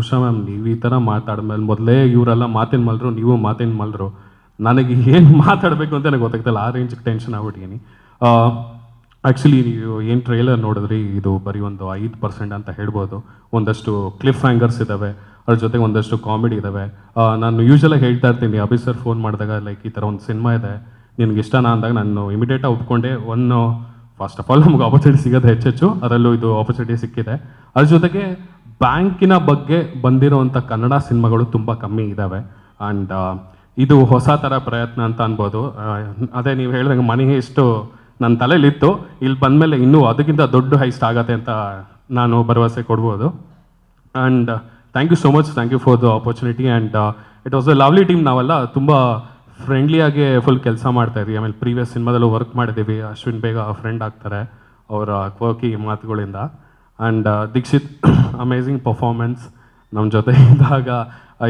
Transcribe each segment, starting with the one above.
Usha ma'am, ನೀವು ಈ ಥರ ಮಾತಾಡ್ಮೇಲೆ ಮೊದಲೇ ಇವರೆಲ್ಲ ಮಾತಿನ ಮಲ್ರು, ನೀವು ಮಾತಿನ ಮಲ್ರು. ನನಗೆ ಏನು ಮಾತಾಡಬೇಕು ಅಂತ ನನಗೆ ಗೊತ್ತಾಗ್ತಿಲ್ಲ. ಆ ರೇಂಜಿಗೆ ಟೆನ್ಷನ್ ಆಗ್ಬಿಟ್ಟಿದ್ದೀನಿ ಆ್ಯಕ್ಚುಲಿ ನೀವು ಏನು ಟ್ರೈಲರ್ ನೋಡಿದ್ರಿ? ಇದು ಬರೀ ಒಂದು ಐದು ಪರ್ಸೆಂಟ್ ಅಂತ ಹೇಳ್ಬೋದು. ಒಂದಷ್ಟು ಕ್ಲಿಫ್ ಹ್ಯಾಂಗರ್ಸ್ ಇದ್ದಾವೆ ಅದ್ರ ಜೊತೆಗೆ ಒಂದಷ್ಟು ಕಾಮಿಡಿ ಇದ್ದಾವೆ ನಾನು ಯೂಶ್ವಲಾಗಿ ಹೇಳ್ತಾ ಇರ್ತೀನಿ. ಅಭಿ ಸರ್ ಫೋನ್ ಮಾಡಿದಾಗ ಲೈಕ್ ಈ ಥರ ಒಂದು ಸಿನಿಮಾ ಇದೆ. ನಿನಗೆ ಇಷ್ಟನಾ ಅಂದಾಗ ನಾನು ಇಮಿಡಿಯೇಟಾಗಿ ಒಪ್ಕೊಂಡೆ. ಒಂದು ಫಸ್ಟ್ ಆಫ್ ಆಲ್ ನಮ್ಗೆ ಆಪರ್ಚುನಿಟಿ ಸಿಗೋದು ಹೆಚ್ಚೆಚ್ಚು ಅದರಲ್ಲೂ ಇದು ಆಪರ್ಚುನಿಟಿ ಸಿಕ್ಕಿದೆ. ಅದ್ರ ಜೊತೆಗೆ ಬ್ಯಾಂಕಿನ ಬಗ್ಗೆ ಬಂದಿರುವಂಥ ಕನ್ನಡ ಸಿನಿಮಾಗಳು ತುಂಬ ಕಮ್ಮಿ ಇದ್ದಾವೆ. ಆ್ಯಂಡ್ ಇದು ಹೊಸ ಥರ ಪ್ರಯತ್ನ ಅಂತ ಅನ್ಬೋದು. ಅದೇ ನೀವು ಹೇಳಿದಂಗೆ ಮನಿ ಇಷ್ಟು ನನ್ನ ತಲೆಯಲ್ಲಿತ್ತು. ಇಲ್ಲಿ ಬಂದಮೇಲೆ ಇನ್ನೂ ಅದಕ್ಕಿಂತ ದೊಡ್ಡ ಹೈಸ್ಟ್ ಆಗತ್ತೆ ಅಂತ ನಾನು ಭರವಸೆ ಕೊಡ್ಬೋದು. And thank you so much thank you for the opportunity and it was a lovely team ನಾವೆಲ್ಲ. ತುಂಬ ಫ್ರೆಂಡ್ಲಿಯಾಗಿ ಫುಲ್ ಕೆಲಸ ಮಾಡ್ತಾ ಇದ್ವಿ. ಆಮೇಲೆ ಪ್ರೀವಿಯಸ್ ಸಿನಿಮಾದಲ್ಲೂ ವರ್ಕ್ ಮಾಡಿದ್ದೀವಿ. ಅಶ್ವಿನ್ ಬೇಗ ಫ್ರೆಂಡ್ ಆಗ್ತಾರೆ. ಅವರ ಕ್ವರ್ಕಿ ಮಾತುಗಳಿಂದ. ಆ್ಯಂಡ್ ದೀಕ್ಷಿತ್ ಅಮೇಝಿಂಗ್ ಪರ್ಫಾರ್ಮೆನ್ಸ್ ನಮ್ಮ ಜೊತೆ ಇದ್ದಾಗ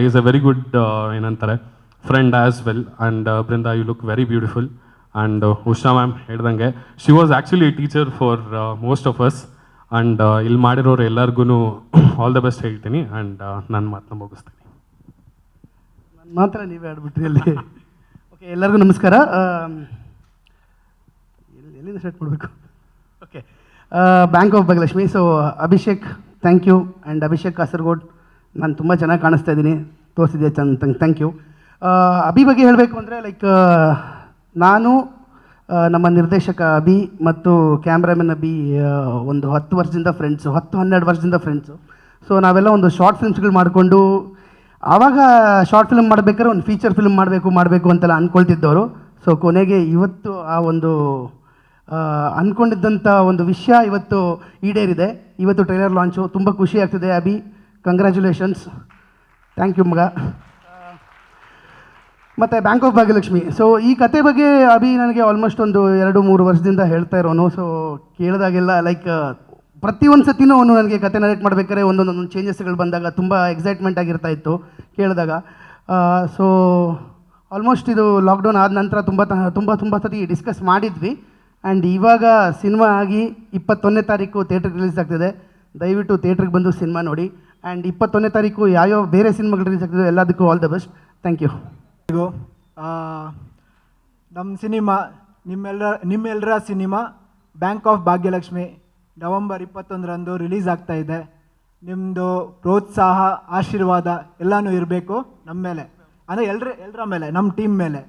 ಈಸ್ ಅ ವೆರಿ ಗುಡ್ ಏನಂತಾರೆ friend as well and Brinda you look very beautiful and Usha ma'am ಹೇಳ್ದಂಗೆ she was actually teacher for most of us and ಇಲ್ಲಿ ಮಾಡಿರೋರು ಎಲ್ಲರಿಗೂ ಆಲ್ ದ ಬೆಸ್ಟ್ ಹೇಳ್ತೀನಿ. And ನನ್ನ ಮಾತನ್ನ ಮುಗಿಸ್ತೀನಿ. ನನ್ನ ಮಾತ್ರ ನೀವೇ ಆಡ್ಬಿಟ್ರಿ ಅಲ್ಲಿ. ಓಕೆ ಎಲ್ಲರಿಗೂ ನಮಸ್ಕಾರ. ಎಲ್ಲಿ ಎಲ್ಲಿಂದ ಸ್ಟಾರ್ಟ್ ಮಾಡಬೇಕು? Bank of Bhagyalakshmi so Abhishek thank you and Abhishek Kasaragod ನಾನು ತುಂಬ ಚೆನ್ನಾಗಿ ಕಾಣಿಸ್ತಾ ಇದ್ದೀನಿ. ತೋರಿಸಿದೆ ಚಂದ ಥ್ಯಾಂಕ್ ಯು ಅಭಿ ಬಗ್ಗೆ ಹೇಳಬೇಕು ಅಂದರೆ ಲೈಕ್ ನಾನು ನಮ್ಮ ನಿರ್ದೇಶಕ ಅಭಿ ಮತ್ತು ಕ್ಯಾಮ್ರಾಮನ್ ಅಭಿ ಒಂದು ಹತ್ತು ವರ್ಷದಿಂದ ಫ್ರೆಂಡ್ಸು ಹತ್ತು ಹನ್ನೆರಡು ವರ್ಷದಿಂದ ಫ್ರೆಂಡ್ಸು ಸೊ ನಾವೆಲ್ಲ ಒಂದು ಶಾರ್ಟ್ ಫಿಲ್ಮ್ಸ್ಗಳು ಮಾಡಿಕೊಂಡು, ಆವಾಗ ಶಾರ್ಟ್ ಫಿಲ್ಮ್ ಮಾಡಬೇಕಾದ್ರೆ ಒಂದು ಫೀಚರ್ ಫಿಲ್ಮ್ ಮಾಡಬೇಕು ಮಾಡಬೇಕು ಅಂತೆಲ್ಲ ಅಂದ್ಕೊಳ್ತಿದ್ದವರು ಸೊ ಕೊನೆಗೆ ಇವತ್ತು ಆ ಒಂದು ಅಂದ್ಕೊಂಡಿದ್ದಂಥ ಒಂದು ವಿಷಯ ಇವತ್ತು ಈಡೇರಿದೆ. ಇವತ್ತು ಟ್ರೈಲರ್ ಲಾಂಚು. ತುಂಬ ಖುಷಿ ಆಗ್ತಿದೆ, ಅಭಿ. ಕಂಗ್ರ್ಯಾಚುಲೇಷನ್ಸ್ ಥ್ಯಾಂಕ್ ಯು ಮಗ. ಮತ್ತು ಬ್ಯಾಂಕ್ ಆಫ್ ಭಾಗ್ಯಲಕ್ಷ್ಮಿ. ಸೊ ಈ ಕತೆ ಬಗ್ಗೆ ಅಭಿ ನನಗೆ ಆಲ್ಮೋಸ್ಟ್ ಒಂದು ಎರಡು, ಮೂರು ವರ್ಷದಿಂದ ಹೇಳ್ತಾ ಇರೋನು. ಸೊ ಕೇಳಿದಾಗೆಲ್ಲ ಲೈಕ್ ಪ್ರತಿಯೊಂದು ಸತಿನೂ ಅವನು ನನಗೆ ಕತೆ ನರೇಟ್ ಮಾಡಬೇಕಾದ್ರೆ ಒಂದೊಂದೊಂದು ಚೇಂಜಸ್ಗಳು ಬಂದಾಗ ತುಂಬ ಎಕ್ಸೈಟ್ಮೆಂಟ್ ಆಗಿರ್ತಾ ಇತ್ತು ಕೇಳಿದಾಗ. ಸೊ ಆಲ್ಮೋಸ್ಟ್ ಇದು ಲಾಕ್ಡೌನ್ ಆದ ನಂತರ ತುಂಬ ತುಂಬ ತುಂಬ ಸತಿ ಡಿಸ್ಕಸ್ ಮಾಡಿದ್ವಿ. ಆ್ಯಂಡ್ ಇವಾಗ ಸಿನಿಮಾ ಆಗಿ ಇಪ್ಪತ್ತೊಂದನೇ ತಾರೀಕು ಥಿಯೇಟ್ರಿಗೆ ರಿಲೀಸ್ ಆಗ್ತಿದೆ. ದಯವಿಟ್ಟು ಥಿಯೇಟ್ರಿಗೆ ಬಂದು ಸಿನಿಮಾ ನೋಡಿ. ಆ್ಯಂಡ್ ಇಪ್ಪತ್ತೊಂದನೇ ತಾರೀಕು ಯಾವ್ಯಾವ ಬೇರೆ ಸಿನಿಮಾಗಳು ರಿಲೀಸ್ ಆಗ್ತಿದೆ, ಎಲ್ಲದಕ್ಕೂ all the best thank you ನಮ್ಮ ಸಿನಿಮಾ ನಿಮ್ಮೆಲ್ಲರ ನಿಮ್ಮೆಲ್ಲರ cinema Bank of Bhagyalakshmi November ಇಪ್ಪತ್ತೊಂದರಂದು ರಿಲೀಸ್ ಆಗ್ತಾ ಇದೆ. ನಿಮ್ಮದು ಪ್ರೋತ್ಸಾಹ, ಆಶೀರ್ವಾದ ಎಲ್ಲನೂ ಇರಬೇಕು ನಮ್ಮ ಮೇಲೆ. ಅಂದರೆ ಎಲ್ಲರ ಎಲ್ಲರ ಮೇಲೆ ನಮ್ಮ ಟೀಮ್ ಮೇಲೆ.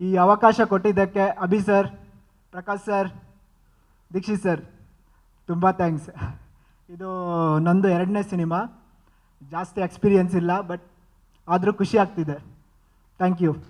ಈ ಅವಕಾಶ ಕೊಟ್ಟಿದ್ದಕ್ಕೆ Abhi sir, Prakash sir, Dikshit sir, ತುಂಬ ಥ್ಯಾಂಕ್ಸ್. ಇದು ನಂದು ಎರಡನೇ ಸಿನಿಮಾ. ಜಾಸ್ತಿ ಎಕ್ಸ್ಪೀರಿಯನ್ಸ್ ಇಲ್ಲ ಬಟ್ ಆದರೂ ಖುಷಿ ಆಗ್ತಿದೆ. Thank you